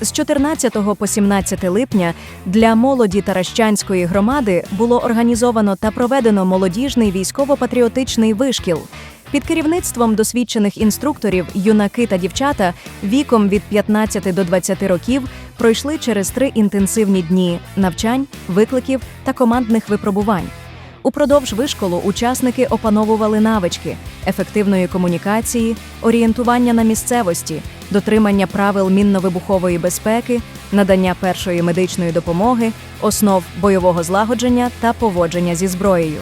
З 14 по 17 липня для молоді Таращанської громади було організовано та проведено молодіжний військово-патріотичний вишкіл. Під керівництвом досвідчених інструкторів юнаки та дівчата віком від 15 до 20 років пройшли через три інтенсивні дні навчань, викликів та командних випробувань. Упродовж вишколу учасники опановували навички ефективної комунікації, орієнтування на місцевості, дотримання правил мінно-вибухової безпеки, надання першої медичної допомоги, основ бойового злагодження та поводження зі зброєю.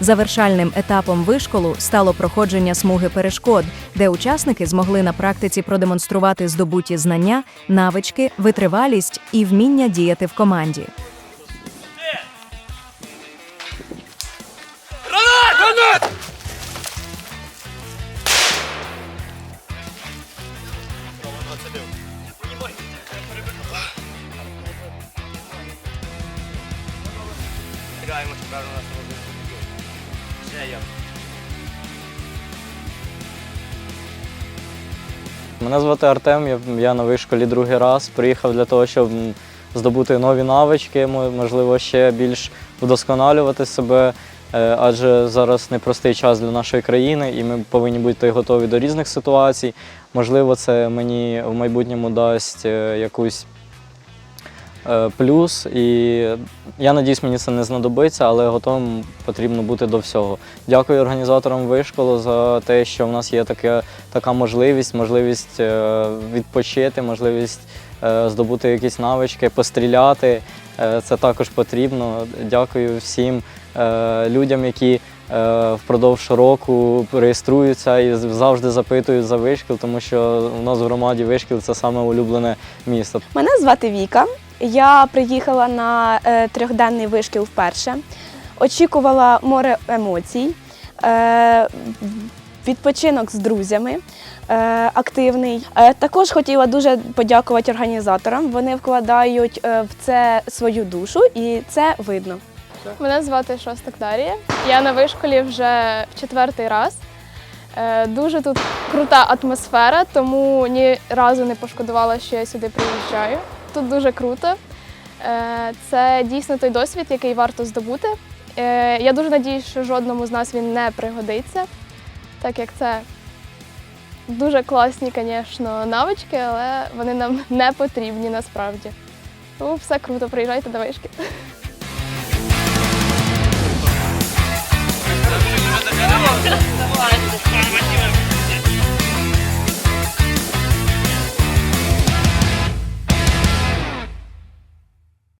Завершальним етапом вишколу стало проходження смуги перешкод, де учасники змогли на практиці продемонструвати здобуті знання, навички, витривалість і вміння діяти в команді. Граємо тепер у нас я. Мене звати Артем, я, я на вишколі другий раз. Приїхав для того, щоб здобути нові навички, можливо, ще більш вдосконалювати себе, адже зараз непростий час для нашої країни, і ми повинні бути готові до різних ситуацій. Можливо, це мені в майбутньому дасть е, якусь е, плюс. І я надіюсь, мені це не знадобиться, але готовим потрібно бути до всього. Дякую організаторам вишколу за те, що в нас є таке, така можливість, можливість е, відпочити, можливість е, здобути якісь навички, постріляти. Е, Це також потрібно. Дякую всім е, людям, які е, впродовж року реєструються і завжди запитують за вишкіл, тому що у нас в громаді вишкіл це саме улюблене місто. Мене звати Віка. Я приїхала на е, трьохденний вишкіл вперше. Очікувала море емоцій, е, відпочинок з друзями е, активний. Е, також хотіла дуже подякувати організаторам. Вони вкладають е, в це свою душу, і це видно. Мене звати Шостак Дарія. Я на вишколі вже в четвертий раз. Дуже тут крута атмосфера, тому ні разу не пошкодувала, що я сюди приїжджаю. Тут дуже круто. Це дійсно той досвід, який варто здобути. Я дуже надіюсь, що жодному з нас він не пригодиться, так як це дуже класні, звісно, навички, але вони нам не потрібні насправді. Тому все круто, приїжджайте до вишки.